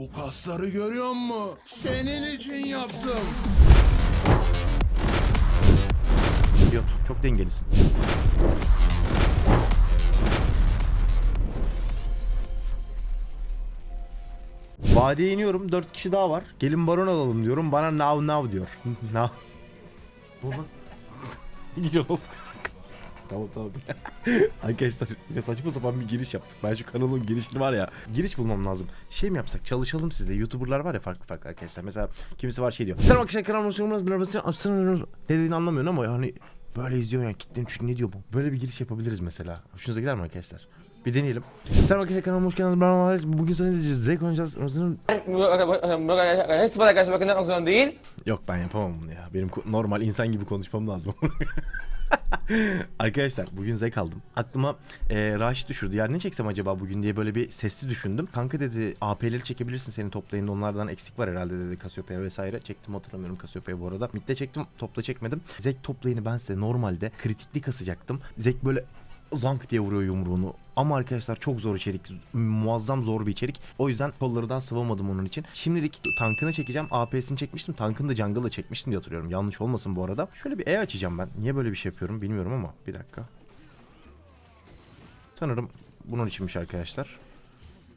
Bu kasları görüyor musun? Senin için yaptım. Yok çok dengelisin. Vadiye iniyorum 4 kişi daha var. Gelin baron alalım diyorum. Bana now now diyor. Now. Baba. Giriyor oğlum. Tamam tamam. Arkadaşlar yine saçma sapan bir giriş yaptık. Ben şu kanalın girişini var ya. Giriş bulmam lazım. Şey mi yapsak? Çalışalım sizle. Youtuberlar var ya farklı farklı arkadaşlar. Mesela kimisi var şey diyor. Selam arkadaşlar kanalıma hoş geldiniz. Dediğini anlamıyorsun ama yani böyle izliyor yani kitlenin çünkü ne diyor bu? Böyle bir giriş yapabiliriz mesela. Hoşunuza gider mi arkadaşlar? Bir deneyelim. Selam arkadaşlar kanalıma hoş geldiniz. Ben Mahmut. Bugün sana izleyeceğiz. Zorunda değil. Yok ben yapamam bunu ya. Benim normal insan gibi konuşmam lazım. Arkadaşlar bugün zevk aldım. Aklıma e, Raşit düşürdü. Ya ne çeksem acaba bugün diye böyle bir sesli düşündüm. Kanka dedi AP'leri çekebilirsin senin toplayında onlardan eksik var herhalde dedi Cassiopeia vesaire. Çektim hatırlamıyorum Cassiopeia bu arada. Mid'de çektim topla çekmedim. Zek toplayını ben size normalde kritikli kasacaktım. Zek böyle zank diye vuruyor yumruğunu. Ama arkadaşlar çok zor içerik. Muazzam zor bir içerik. O yüzden kolları daha sıvamadım onun için. Şimdilik tankını çekeceğim. AP'sini çekmiştim. Tankını da jungle'la çekmiştim diye hatırlıyorum. Yanlış olmasın bu arada. Şöyle bir E açacağım ben. Niye böyle bir şey yapıyorum bilmiyorum ama. Bir dakika. Sanırım bunun içinmiş arkadaşlar.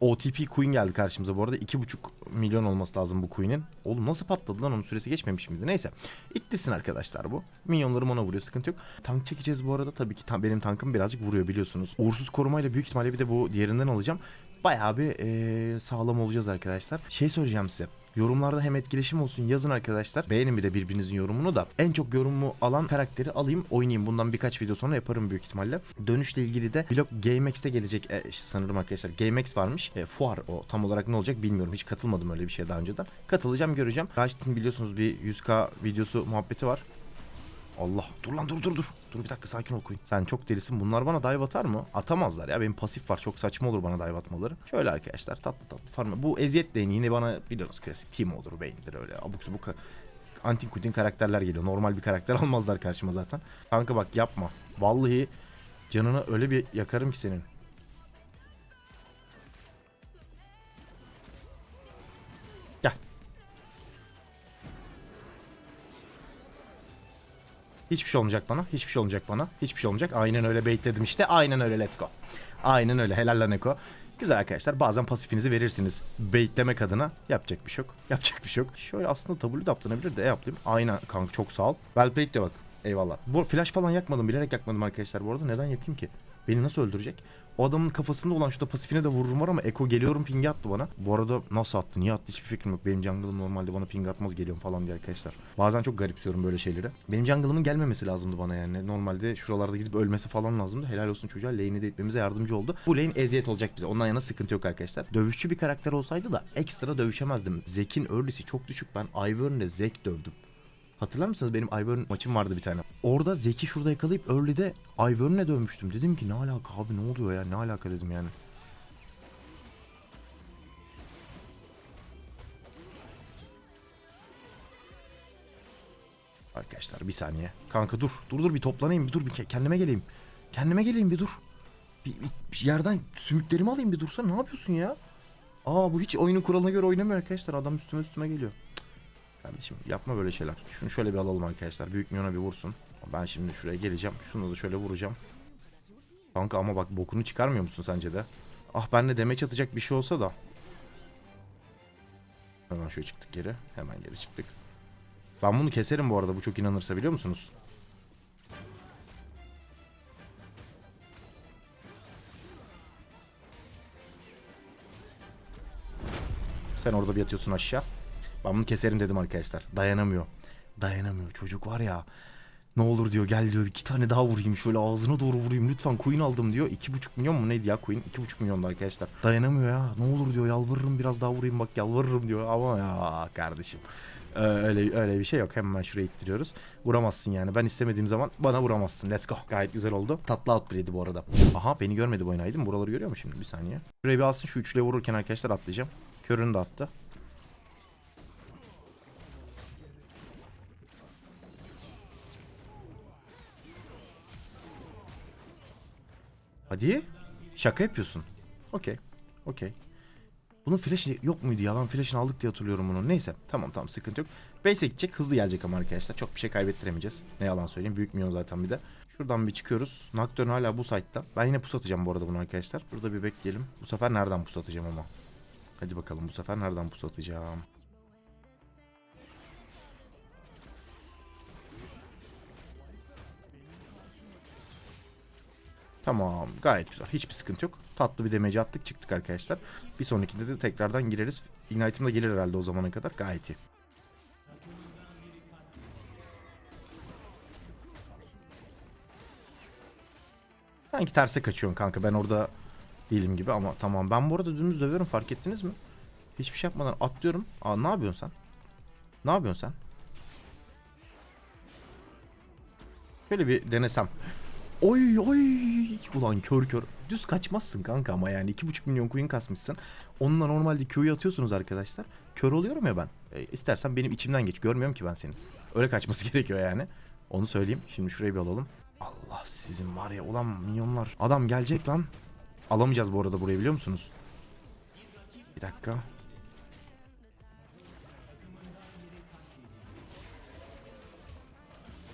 OTP Queen geldi karşımıza bu arada. 2.5 milyon olması lazım bu Queen'in. Oğlum nasıl patladı lan onun süresi geçmemiş miydi? Neyse. İttirsin arkadaşlar bu. Minyonlarım ona vuruyor sıkıntı yok. Tank çekeceğiz bu arada. Tabii ki tam benim tankım birazcık vuruyor biliyorsunuz. Uğursuz korumayla büyük ihtimalle bir de bu diğerinden alacağım. Bayağı bir eee, sağlam olacağız arkadaşlar. Şey söyleyeceğim size. Yorumlarda hem etkileşim olsun yazın arkadaşlar. Beğenin bir de birbirinizin yorumunu da. En çok yorumu alan karakteri alayım oynayayım. Bundan birkaç video sonra yaparım büyük ihtimalle. Dönüşle ilgili de vlog GameX'te gelecek e, sanırım arkadaşlar. GameX varmış. E, fuar o tam olarak ne olacak bilmiyorum. Hiç katılmadım öyle bir şeye daha önceden. Katılacağım göreceğim. Raşit'in biliyorsunuz bir 100k videosu muhabbeti var. Allah dur lan dur dur dur. Dur bir dakika sakin ol Queen. Sen çok delisin. Bunlar bana dive atar mı? Atamazlar ya. Benim pasif var. Çok saçma olur bana dive atmaları. Şöyle arkadaşlar tatlı tatlı farm. Bu eziyet deyin yine bana biliyorsunuz klasik team olur beyindir öyle. Abuk subuk antin kutin karakterler geliyor. Normal bir karakter almazlar karşıma zaten. Kanka bak yapma. Vallahi canını öyle bir yakarım ki senin. Hiçbir şey olmayacak bana. Hiçbir şey olmayacak bana. Hiçbir şey olmayacak. Aynen öyle baitledim işte. Aynen öyle let's go. Aynen öyle. Helal lan Eko. Güzel arkadaşlar. Bazen pasifinizi verirsiniz. Baitlemek adına. Yapacak bir şey yok. Yapacak bir şey yok. Şöyle aslında W da atlanabilir de E yapayım. Aynen kanka çok sağ ol. Well played de bak. Eyvallah. Bu flash falan yakmadım. Bilerek yakmadım arkadaşlar bu arada. Neden yakayım ki? Beni nasıl öldürecek? O adamın kafasında olan şurada pasifine de vururum var ama Eko geliyorum pingi attı bana. Bu arada nasıl attı? Niye attı? Hiçbir fikrim yok. Benim jungle'ım normalde bana ping atmaz geliyorum falan diye arkadaşlar. Bazen çok garipsiyorum böyle şeyleri. Benim jungle'ımın gelmemesi lazımdı bana yani. Normalde şuralarda gidip ölmesi falan lazımdı. Helal olsun çocuğa. Lane'i de etmemize yardımcı oldu. Bu lane eziyet olacak bize. Ondan yana sıkıntı yok arkadaşlar. Dövüşçü bir karakter olsaydı da ekstra dövüşemezdim. Zek'in early'si çok düşük. Ben Ivern'le Zek dövdüm. Hatırlar mısınız benim Ivern maçım vardı bir tane. Orada Zeki şurada yakalayıp early'de Ivern'le dövmüştüm. Dedim ki ne alaka abi ne oluyor ya ne alaka dedim yani. Arkadaşlar bir saniye. Kanka dur. Dur dur bir toplanayım bir dur bir ke- kendime geleyim. Kendime geleyim bir dur. Bir, bir- bir yerden sümüklerimi alayım bir dursana ne yapıyorsun ya? Aa bu hiç oyunun kuralına göre oynamıyor arkadaşlar. Adam üstüme üstüme geliyor. Kardeşim yapma böyle şeyler. Şunu şöyle bir alalım arkadaşlar. Büyük milyona bir vursun. Ben şimdi şuraya geleceğim. Şunu da şöyle vuracağım. Kanka ama bak bokunu çıkarmıyor musun sence de? Ah ben de demeç atacak bir şey olsa da. Hemen şöyle çıktık geri. Hemen geri çıktık. Ben bunu keserim bu arada bu çok inanırsa biliyor musunuz? Sen orada bir yatıyorsun aşağı. Ben bunu keserim dedim arkadaşlar. Dayanamıyor. Dayanamıyor. Çocuk var ya. Ne olur diyor gel diyor iki tane daha vurayım şöyle ağzına doğru vurayım lütfen Queen aldım diyor. İki buçuk milyon mu neydi ya? İki buçuk milyondu arkadaşlar. Dayanamıyor ya. Ne olur diyor yalvarırım biraz daha vurayım bak yalvarırım diyor. Ama ya kardeşim. Ee, öyle öyle bir şey yok. Hemen şuraya ittiriyoruz. Vuramazsın yani. Ben istemediğim zaman bana vuramazsın. Let's go. Gayet güzel oldu. Tatlı outplay'di bu arada. Aha beni görmedi bu oynaydı mı? Buraları görüyor mu şimdi? Bir saniye. Şuraya bir alsın. Şu üçlüye vururken arkadaşlar atlayacağım. Körünü de attı. Hadi. Şaka yapıyorsun. Okey. Okey. Bunun flash'i yok muydu ya? Ben flash'ını aldık diye hatırlıyorum bunu. Neyse tamam tamam sıkıntı yok. Base'e gidecek hızlı gelecek ama arkadaşlar. Çok bir şey kaybettiremeyeceğiz. Ne yalan söyleyeyim. Büyük milyon zaten bir de. Şuradan bir çıkıyoruz. Nocturne hala bu site'da. Ben yine pus atacağım bu arada bunu arkadaşlar. Burada bir bekleyelim. Bu sefer nereden pus atacağım ama. Hadi bakalım bu sefer nereden pus atacağım. Tamam gayet güzel. Hiçbir sıkıntı yok. Tatlı bir demeci attık çıktık arkadaşlar. Bir sonrakinde de tekrardan gireriz. Ignite'ım da gelir herhalde o zamana kadar. Gayet iyi. Sanki terse kaçıyorsun kanka. Ben orada değilim gibi ama tamam. Ben bu arada dümdüz dövüyorum fark ettiniz mi? Hiçbir şey yapmadan atlıyorum. Aa ne yapıyorsun sen? Ne yapıyorsun sen? Şöyle bir denesem. Oy oy. Ulan kör kör. Düz kaçmazsın kanka ama yani 2,5 milyon coin kasmışsın. Onunla normalde Q'yu atıyorsunuz arkadaşlar. Kör oluyorum ya ben. E, istersen benim içimden geç. Görmüyorum ki ben seni. Öyle kaçması gerekiyor yani. Onu söyleyeyim. Şimdi şurayı bir alalım. Allah sizin var ya ulan milyonlar. Adam gelecek lan. Alamayacağız bu arada burayı biliyor musunuz? Bir dakika.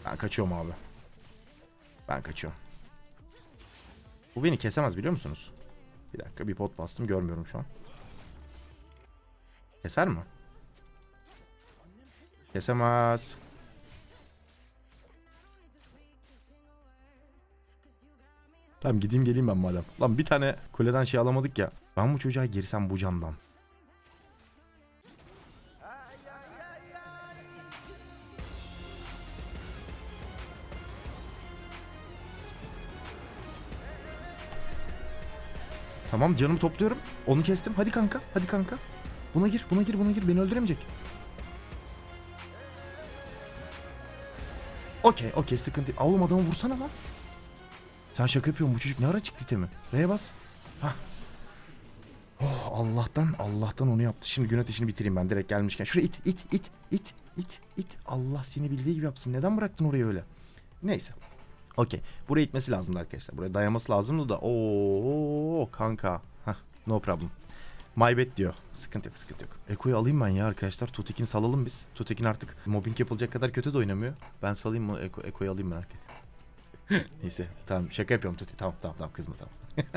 Ben kaçıyorum abi. Ben kaçıyorum. Bu beni kesemez biliyor musunuz? Bir dakika bir pot bastım görmüyorum şu an. Keser mi? Kesemez. Tamam gideyim geleyim ben madem. Lan bir tane kuleden şey alamadık ya. Ben bu çocuğa girsem bu candan. Tamam canımı topluyorum. Onu kestim. Hadi kanka. Hadi kanka. Buna gir. Buna gir. Buna gir. Beni öldüremeyecek. Okey. Okey. Sıkıntı. Aa, Oğlum adamı vursana lan. Sen şaka yapıyorsun. Bu çocuk ne ara çıktı itemi? R'ye bas. Hah. Oh, Allah'tan Allah'tan onu yaptı. Şimdi gün ateşini bitireyim ben direkt gelmişken. Şuraya it it it it it it. Allah seni bildiği gibi yapsın. Neden bıraktın orayı öyle? Neyse. Okey. Buraya itmesi lazımdı arkadaşlar. Buraya dayaması lazımdı da. Oo kanka. Hah, no problem. My bad diyor. Sıkıntı yok sıkıntı yok. Eko'yu alayım ben ya arkadaşlar. Tutekin'i salalım biz. Tutekin artık mobbing yapılacak kadar kötü de oynamıyor. Ben salayım mı? Eko, alayım ben arkadaşlar. Neyse tamam şaka yapıyorum Tuti. Tamam tamam tamam kızma tamam.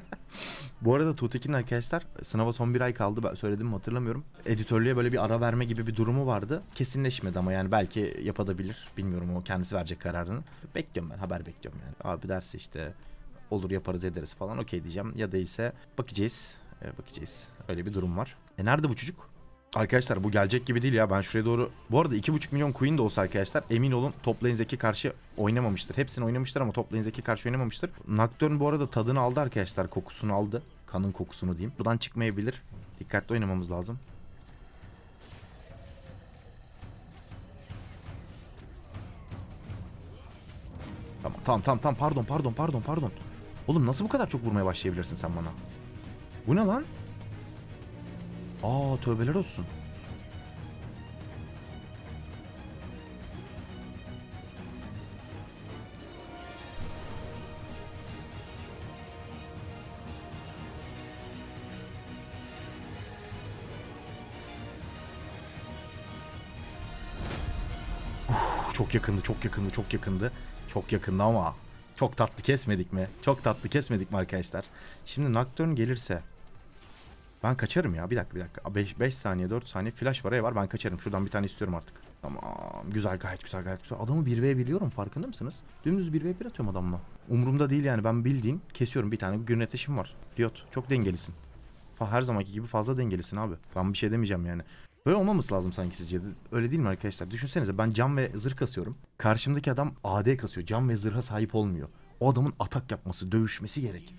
Bu arada Tutekin arkadaşlar sınava son bir ay kaldı. Ben söyledim mi hatırlamıyorum. Editörlüğe böyle bir ara verme gibi bir durumu vardı. Kesinleşmedi ama yani belki yapabilir. Bilmiyorum o kendisi verecek kararını. Bekliyorum ben haber bekliyorum yani. Abi derse işte olur yaparız ederiz falan okey diyeceğim. Ya değilse bakacağız. Ee, bakacağız. Öyle bir durum var. E nerede bu çocuk? Arkadaşlar bu gelecek gibi değil ya. Ben şuraya doğru... Bu arada 2.5 milyon coin de olsa arkadaşlar emin olun top lane Zeki karşı oynamamıştır. Hepsini oynamıştır ama top lane Zeki karşı oynamamıştır. Nocturne bu arada tadını aldı arkadaşlar. Kokusunu aldı. Kanın kokusunu diyeyim. Buradan çıkmayabilir. Dikkatli oynamamız lazım. Tamam tamam tamam tamam pardon pardon pardon pardon. Oğlum nasıl bu kadar çok vurmaya başlayabilirsin sen bana? Bu ne lan? Aa tövbeler olsun. Çok yakındı, çok yakındı, çok yakındı. Çok yakındı ama çok tatlı kesmedik mi? Çok tatlı kesmedik mi arkadaşlar? Şimdi Nocturne gelirse ben kaçarım ya. Bir dakika bir dakika. 5 5 saniye 4 saniye flash var. var. Ben kaçarım. Şuradan bir tane istiyorum artık. Tamam. Güzel gayet güzel gayet güzel. Adamı 1v biliyorum farkında mısınız? Dümdüz 1v1 atıyorum adamla. Umurumda değil yani. Ben bildiğin kesiyorum. Bir tane gün ateşim var. Riot. Çok dengelisin. Her zamanki gibi fazla dengelisin abi. Ben bir şey demeyeceğim yani. Böyle olmaması lazım sanki sizce. Öyle değil mi arkadaşlar? Düşünsenize ben cam ve zırh kasıyorum. Karşımdaki adam AD kasıyor. Cam ve zırha sahip olmuyor. O adamın atak yapması, dövüşmesi gerek.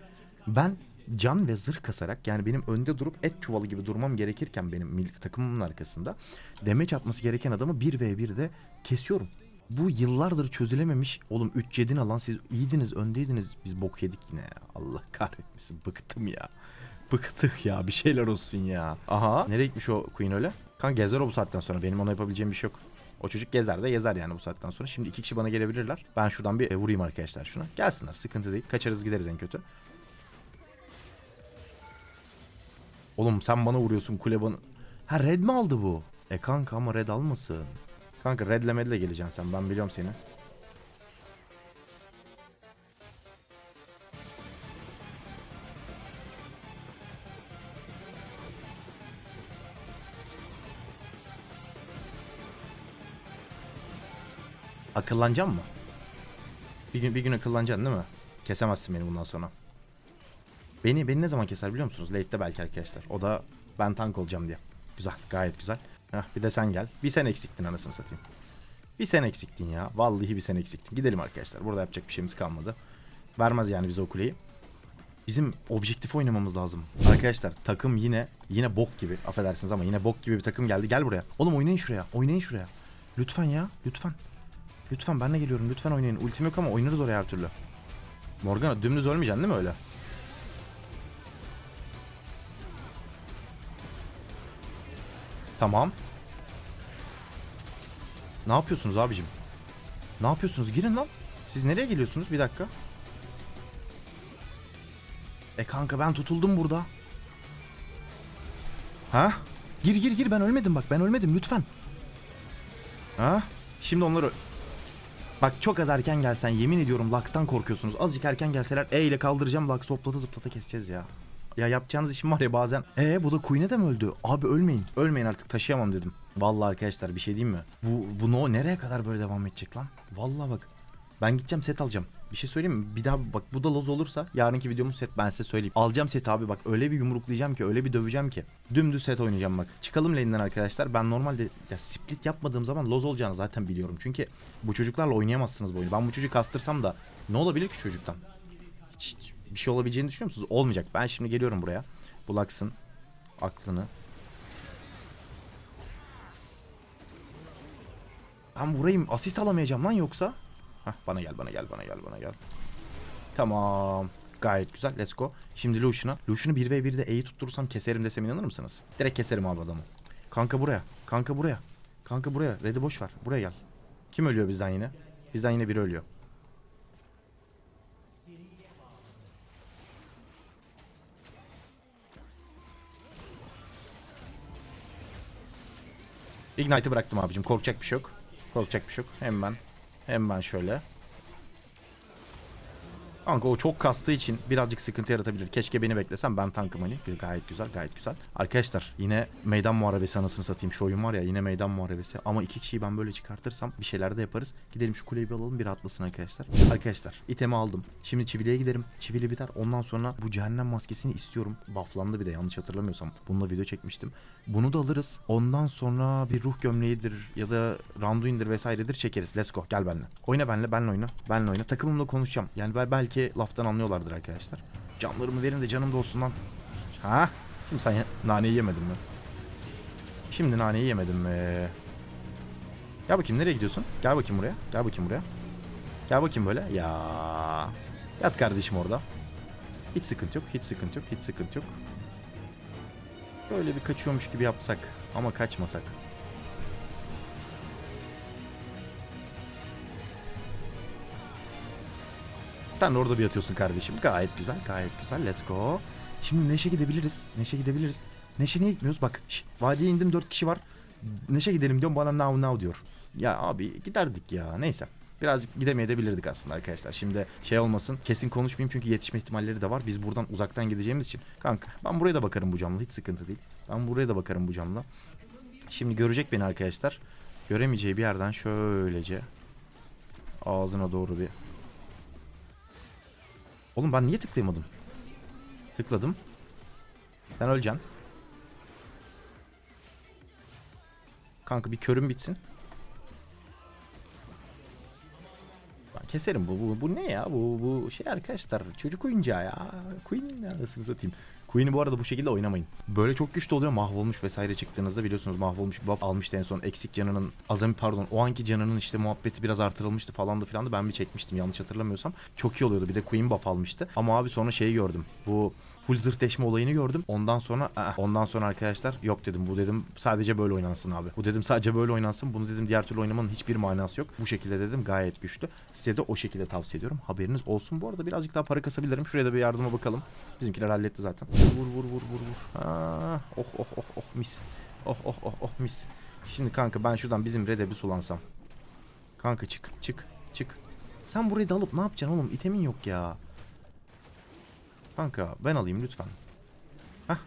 Ben can ve zırh kasarak yani benim önde durup et çuvalı gibi durmam gerekirken benim milk takımımın arkasında demeç atması gereken adamı 1v1'de kesiyorum. Bu yıllardır çözülememiş oğlum 3 yedin alan siz iyiydiniz öndeydiniz biz bok yedik yine ya. Allah kahretmesin bıktım ya. Bıktık ya bir şeyler olsun ya. Aha nereye gitmiş o Queen öyle? Kan gezer o bu saatten sonra benim ona yapabileceğim bir şey yok. O çocuk gezer de gezer yani bu saatten sonra. Şimdi iki kişi bana gelebilirler. Ben şuradan bir e, vurayım arkadaşlar şuna. Gelsinler sıkıntı değil. Kaçarız gideriz en kötü. Oğlum sen bana vuruyorsun kule bana. Ha red mi aldı bu? E kanka ama red almasın. Kanka redle medle geleceksin sen ben biliyorum seni. Akıllanacaksın mı? Bir gün bir gün akıllanacaksın değil mi? Kesemezsin beni bundan sonra. Beni beni ne zaman keser biliyor musunuz? Late'de belki arkadaşlar. O da ben tank olacağım diye. Güzel, gayet güzel. Heh, bir de sen gel. Bir sen eksiktin anasını satayım. Bir sen eksiktin ya. Vallahi bir sen eksiktin. Gidelim arkadaşlar. Burada yapacak bir şeyimiz kalmadı. Vermez yani bize o kuleyi. Bizim objektif oynamamız lazım. Arkadaşlar takım yine yine bok gibi. Affedersiniz ama yine bok gibi bir takım geldi. Gel buraya. Oğlum oynayın şuraya. Oynayın şuraya. Lütfen ya. Lütfen. Lütfen ben de geliyorum. Lütfen oynayın. Ultim yok ama oynarız oraya her türlü. Morgana dümdüz ölmeyeceksin değil mi öyle? Tamam. Ne yapıyorsunuz abicim? Ne yapıyorsunuz? Girin lan. Siz nereye geliyorsunuz? Bir dakika. E kanka ben tutuldum burada. Ha? Gir gir gir ben ölmedim bak ben ölmedim lütfen. Ha? Şimdi onları... Bak çok az erken gelsen yemin ediyorum Lux'tan korkuyorsunuz. Azıcık erken gelseler E ile kaldıracağım Lux hoplata zıplata keseceğiz ya. Ya yapacağınız işim var ya bazen. E bu da Queen'e de mi öldü? Abi ölmeyin. Ölmeyin artık taşıyamam dedim. Vallahi arkadaşlar bir şey diyeyim mi? Bu, bu no nereye kadar böyle devam edecek lan? Vallahi bak. Ben gideceğim set alacağım. Bir şey söyleyeyim mi? Bir daha bak bu da loz olursa yarınki videomuz set ben size söyleyeyim. Alacağım set abi bak öyle bir yumruklayacağım ki öyle bir döveceğim ki. Dümdüz set oynayacağım bak. Çıkalım lane'den arkadaşlar. Ben normalde ya split yapmadığım zaman loz olacağını zaten biliyorum. Çünkü bu çocuklarla oynayamazsınız bu oyunu. Ben bu çocuğu kastırsam da ne olabilir ki çocuktan? Hiç, hiç bir şey olabileceğini düşünüyor musunuz? Olmayacak. Ben şimdi geliyorum buraya. Bulaksın aklını. Ben vurayım. Asist alamayacağım lan yoksa. Hah bana gel bana gel bana gel bana gel. Tamam. Gayet güzel. Let's go. Şimdi Lucian'a. Lucian'ı 1v1'de E'yi tutturursam keserim desem inanır mısınız? Direkt keserim abi adamı. Kanka buraya. Kanka buraya. Kanka buraya. Red'i boş ver. Buraya gel. Kim ölüyor bizden yine? Bizden yine biri ölüyor. Ignite'ı bıraktım abicim. Korkacak bir şey yok. Korkacak bir şey yok. Hem ben. Hem ben şöyle. Kanka o çok kastığı için birazcık sıkıntı yaratabilir. Keşke beni beklesem ben tankım hani. Gayet güzel gayet güzel. Arkadaşlar yine meydan muharebesi anasını satayım. Şu oyun var ya yine meydan muharebesi. Ama iki kişiyi ben böyle çıkartırsam bir şeyler de yaparız. Gidelim şu kuleyi bir alalım bir atlasın arkadaşlar. Arkadaşlar itemi aldım. Şimdi çiviliye giderim. Çivili biter. Ondan sonra bu cehennem maskesini istiyorum. Bufflandı bir de yanlış hatırlamıyorsam. Bununla video çekmiştim. Bunu da alırız. Ondan sonra bir ruh gömleğidir ya da randuindir vesairedir çekeriz. Let's go. Gel benimle. Oyna benimle. Benle oyna. Benle oyna. Takımımla konuşacağım. Yani bel- belki laftan anlıyorlardır arkadaşlar. Canlarımı verin de canım da olsun lan. Ha? Şimdi sen naneyi yemedin mi? Şimdi naneyi yemedin mi? Gel bakayım nereye gidiyorsun? Gel bakayım buraya. Gel bakayım buraya. Gel bakayım böyle. Ya. Yat kardeşim orada. Hiç sıkıntı yok. Hiç sıkıntı yok. Hiç sıkıntı yok. Böyle bir kaçıyormuş gibi yapsak ama kaçmasak. Sen de orada bir yatıyorsun kardeşim. Gayet güzel, gayet güzel. Let's go. Şimdi Neşe gidebiliriz. Neşe gidebiliriz. Neşe niye gitmiyoruz? Bak, vadiye indim 4 kişi var. Neşe gidelim diyorum bana now now diyor. Ya abi giderdik ya. Neyse. Birazcık gidemeyebilirdik aslında arkadaşlar. Şimdi şey olmasın. Kesin konuşmayayım çünkü yetişme ihtimalleri de var. Biz buradan uzaktan gideceğimiz için. Kanka ben buraya da bakarım bu camla. Hiç sıkıntı değil. Ben buraya da bakarım bu camla. Şimdi görecek beni arkadaşlar. Göremeyeceği bir yerden şöylece ağzına doğru bir Oğlum ben niye tıklayamadım? Tıkladım. Sen öleceksin. Kanka bir körüm bitsin. Ben keserim bu, bu. Bu ne ya? Bu, bu şey arkadaşlar. Çocuk oyuncağı ya. Queen arasını satayım. Queen'i bu arada bu şekilde oynamayın. Böyle çok güçlü oluyor. Mahvolmuş vesaire çıktığınızda biliyorsunuz mahvolmuş bir buff almıştı en son. Eksik canının, azami pardon o anki canının işte muhabbeti biraz artırılmıştı falan da filan da ben bir çekmiştim yanlış hatırlamıyorsam. Çok iyi oluyordu. Bir de Queen buff almıştı. Ama abi sonra şeyi gördüm. Bu full zırh deşme olayını gördüm. Ondan sonra aa, ondan sonra arkadaşlar yok dedim. Bu dedim sadece böyle oynansın abi. Bu dedim sadece böyle oynansın. Bunu dedim diğer türlü oynamanın hiçbir manası yok. Bu şekilde dedim gayet güçlü. Size de o şekilde tavsiye ediyorum. Haberiniz olsun. Bu arada birazcık daha para kasabilirim. Şuraya da bir yardıma bakalım. Bizimkiler halletti zaten. Vur vur vur vur vur. Aa, oh oh oh oh mis. Oh oh oh oh mis. Şimdi kanka ben şuradan bizim red'e bir sulansam. Kanka çık çık çık. Sen burayı da alıp ne yapacaksın oğlum? İtemin yok ya. Kanka ben alayım lütfen. Hah.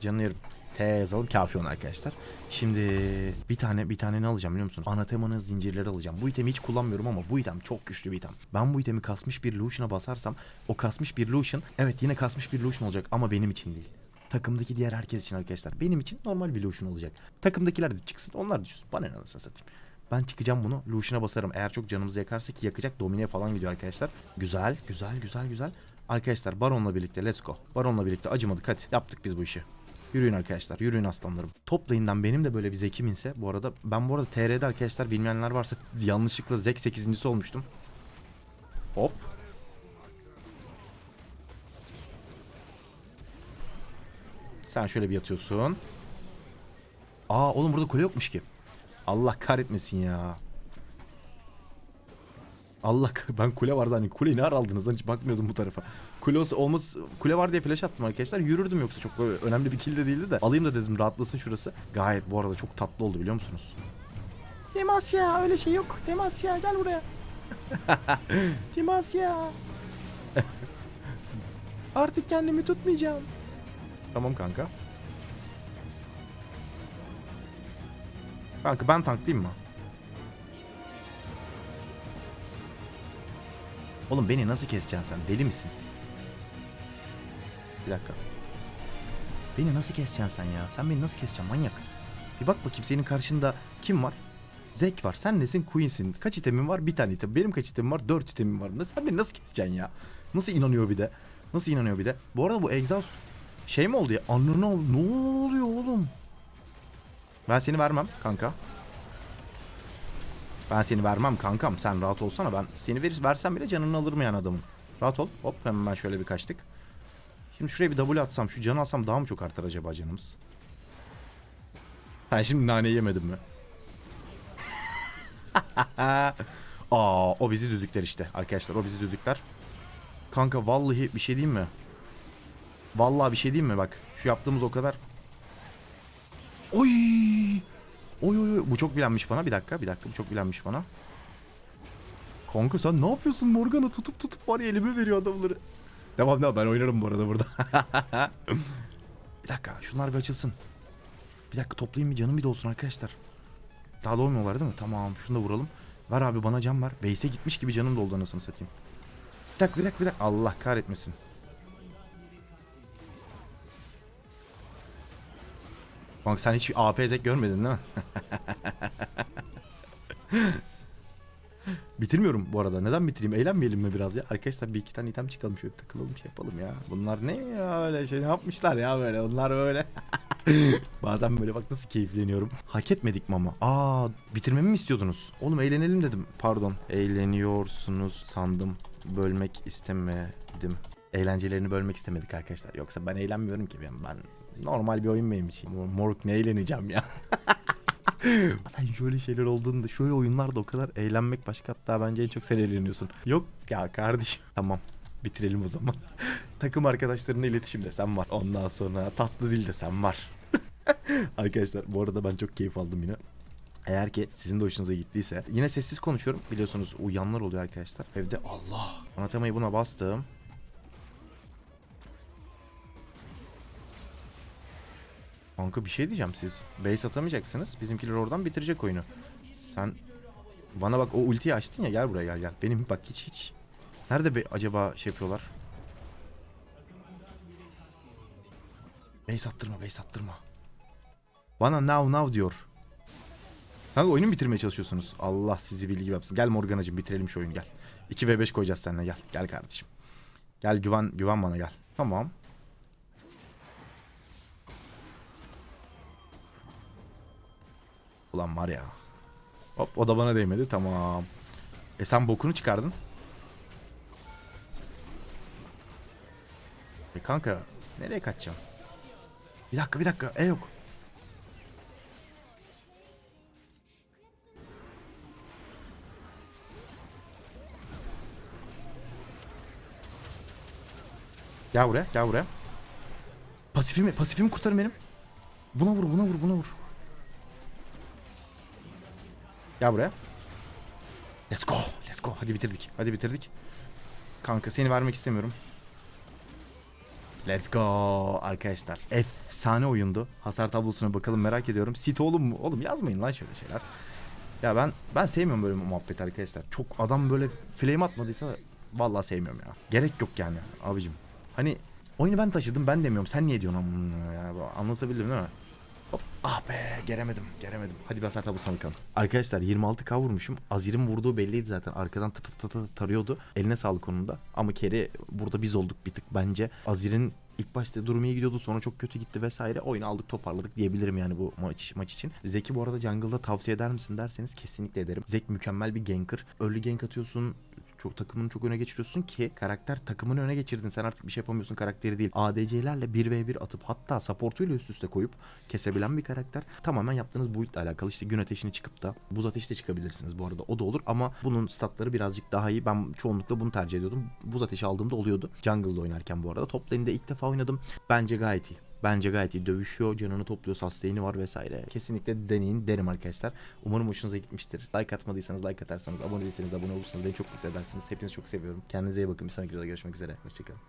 Canını yerim. T yazalım kafi on arkadaşlar. Şimdi bir tane bir tane ne alacağım biliyor musun? Anatemanın zincirleri alacağım. Bu itemi hiç kullanmıyorum ama bu item çok güçlü bir item. Ben bu itemi kasmış bir Lucian'a basarsam o kasmış bir Lucian evet yine kasmış bir Lucian olacak ama benim için değil. Takımdaki diğer herkes için arkadaşlar. Benim için normal bir Lucian olacak. Takımdakiler de çıksın onlar düşsün. Bana ne anasını satayım. Ben çıkacağım bunu. Lucian'a basarım. Eğer çok canımızı yakarsa ki yakacak. Domineye falan gidiyor arkadaşlar. Güzel, güzel, güzel, güzel. Arkadaşlar Baron'la birlikte let's go. Baron'la birlikte acımadık hadi. Yaptık biz bu işi. Yürüyün arkadaşlar. Yürüyün aslanlarım. Toplayından benim de böyle bir zekim inse bu arada. Ben bu arada TR'de arkadaşlar bilmeyenler varsa yanlışlıkla Zek 8.si olmuştum. Hop. Sen şöyle bir yatıyorsun. Aa oğlum burada kule yokmuş ki. Allah kahretmesin ya. Allah ben kule var zannediyorum. Kuleyi ne aldınız lan hiç bakmıyordum bu tarafa. Kule olsa olmaz kule var diye flash attım arkadaşlar. Yürürdüm yoksa çok böyle önemli bir kill de değildi de. Alayım da dedim rahatlasın şurası. Gayet bu arada çok tatlı oldu biliyor musunuz? Demasya öyle şey yok. Demasya gel buraya. Demasya. Artık kendimi tutmayacağım. Tamam kanka. Kanka ben tanklayayım mı? Oğlum beni nasıl keseceksin sen? Deli misin? Bir dakika. Beni nasıl keseceksin sen ya? Sen beni nasıl keseceksin manyak? Bir bak bakayım senin karşında kim var? Zek var. Sen nesin? Queen'sin. Kaç itemin var? Bir tane item. Benim kaç itemim var? Dört itemim var. Sen beni nasıl keseceksin ya? Nasıl inanıyor bir de? Nasıl inanıyor bir de? Bu arada bu exhaust şey mi oldu ya? Anlını ol. Ne oluyor oğlum? Ben seni vermem kanka. Ben seni vermem kankam. Sen rahat olsana. Ben seni verir, versem bile canını alırım yani adamın. Rahat ol. Hop hemen şöyle bir kaçtık. Şimdi şuraya bir W atsam, şu canı alsam daha mı çok artar acaba canımız? Ha şimdi nane yemedim mi? Aa o bizi düdükler işte arkadaşlar o bizi düdükler. Kanka vallahi bir şey diyeyim mi? Vallahi bir şey diyeyim mi bak şu yaptığımız o kadar. Oy! Oy oy oy bu çok bilenmiş bana bir dakika bir dakika bu çok bilenmiş bana. Kanka sen ne yapıyorsun Morgan'ı tutup tutup var ya elime veriyor adamları. Devam devam ben oynarım bu arada burada. bir dakika şunlar bir açılsın. Bir dakika toplayayım bir canım bir de olsun arkadaşlar. Daha doğmuyorlar değil mi? Tamam şunu da vuralım. Ver abi bana can var. Base'e gitmiş gibi canım doldu anasını satayım. Bir dakika bir dakika bir dakika. Allah kahretmesin. Bak sen hiç AP görmedin değil mi? Bitirmiyorum bu arada. Neden bitireyim? Eğlenmeyelim mi biraz ya? Arkadaşlar bir iki tane item çıkalım şöyle takılalım şey yapalım ya. Bunlar ne ya öyle şey ne yapmışlar ya böyle. Onlar böyle. Bazen böyle bak nasıl keyifleniyorum. Hak etmedik mi ama? Aa bitirmemi mi istiyordunuz? Oğlum eğlenelim dedim. Pardon. Eğleniyorsunuz sandım. Bölmek istemedim. Eğlencelerini bölmek istemedik arkadaşlar. Yoksa ben eğlenmiyorum ki. Ben, ben normal bir oyun benim için. Moruk ne eğleneceğim ya. Sen şöyle şeyler olduğunda şöyle oyunlarda o kadar eğlenmek başka hatta bence en çok sen eğleniyorsun. Yok ya kardeşim. Tamam bitirelim o zaman. Takım arkadaşlarına iletişim de sen var. Ondan sonra tatlı dil de sen var. Arkadaşlar bu arada ben çok keyif aldım yine. Eğer ki sizin de hoşunuza gittiyse yine sessiz konuşuyorum. Biliyorsunuz uyanlar oluyor arkadaşlar. Evde Allah. Anatemayı buna bastım. Kanka bir şey diyeceğim siz. Base atamayacaksınız. Bizimkiler oradan bitirecek oyunu. Sen bana bak o ultiyi açtın ya gel buraya gel gel. Benim bak hiç hiç. Nerede be acaba şey yapıyorlar? Base attırma base attırma. Bana now now diyor. Kanka oyunu bitirmeye çalışıyorsunuz? Allah sizi bilgi yapsın. Gel Morganacığım bitirelim şu oyunu gel. 2v5 koyacağız seninle gel. Gel kardeşim. Gel güven güven bana gel. Tamam. Ulan var ya. Hop o da bana değmedi tamam. E sen bokunu çıkardın. E kanka nereye kaçacağım? Bir dakika bir dakika e yok. Gel buraya gel buraya. Pasifimi pasifimi kurtarın benim. Buna vur buna vur buna vur. Gel buraya. Let's go. Let's go. Hadi bitirdik. Hadi bitirdik. Kanka seni vermek istemiyorum. Let's go arkadaşlar. Efsane oyundu. Hasar tablosuna bakalım merak ediyorum. Sit oğlum mu? Oğlum yazmayın lan şöyle şeyler. Ya ben ben sevmiyorum böyle muhabbet arkadaşlar. Çok adam böyle flame atmadıysa vallahi sevmiyorum ya. Gerek yok yani abicim. Hani oyunu ben taşıdım ben demiyorum. Sen niye diyorsun ya? Anlatabildim değil mi? Ah be geremedim geremedim. Hadi bir hasar tablosuna bakalım. Arkadaşlar 26k vurmuşum. Azir'in vurduğu belliydi zaten. Arkadan tı tı tı tı tarıyordu. Eline sağlık onun. Ama keri burada biz olduk bir tık bence. Azir'in ilk başta durumu iyi gidiyordu sonra çok kötü gitti vesaire. Oyunu aldık toparladık diyebilirim yani bu maç, maç için. Zeki bu arada jungle'da tavsiye eder misin derseniz kesinlikle ederim. Zek mükemmel bir ganker. Early gank atıyorsun çok takımını çok öne geçiriyorsun ki karakter takımını öne geçirdin. Sen artık bir şey yapamıyorsun karakteri değil. ADC'lerle 1v1 atıp hatta supportuyla üst üste koyup kesebilen bir karakter. Tamamen yaptığınız build ile alakalı. İşte gün ateşini çıkıp da buz ateşi de çıkabilirsiniz bu arada. O da olur ama bunun statları birazcık daha iyi. Ben çoğunlukla bunu tercih ediyordum. Buz ateşi aldığımda oluyordu. Jungle'da oynarken bu arada. Top ilk defa oynadım. Bence gayet iyi. Bence gayet iyi dövüşüyor, canını topluyor, sustain'i var vesaire. Kesinlikle deneyin derim arkadaşlar. Umarım hoşunuza gitmiştir. Like atmadıysanız like atarsanız, abone değilseniz abone olursanız beni çok mutlu edersiniz. Hepinizi çok seviyorum. Kendinize iyi bakın. Bir sonraki videoda görüşmek üzere. Hoşçakalın.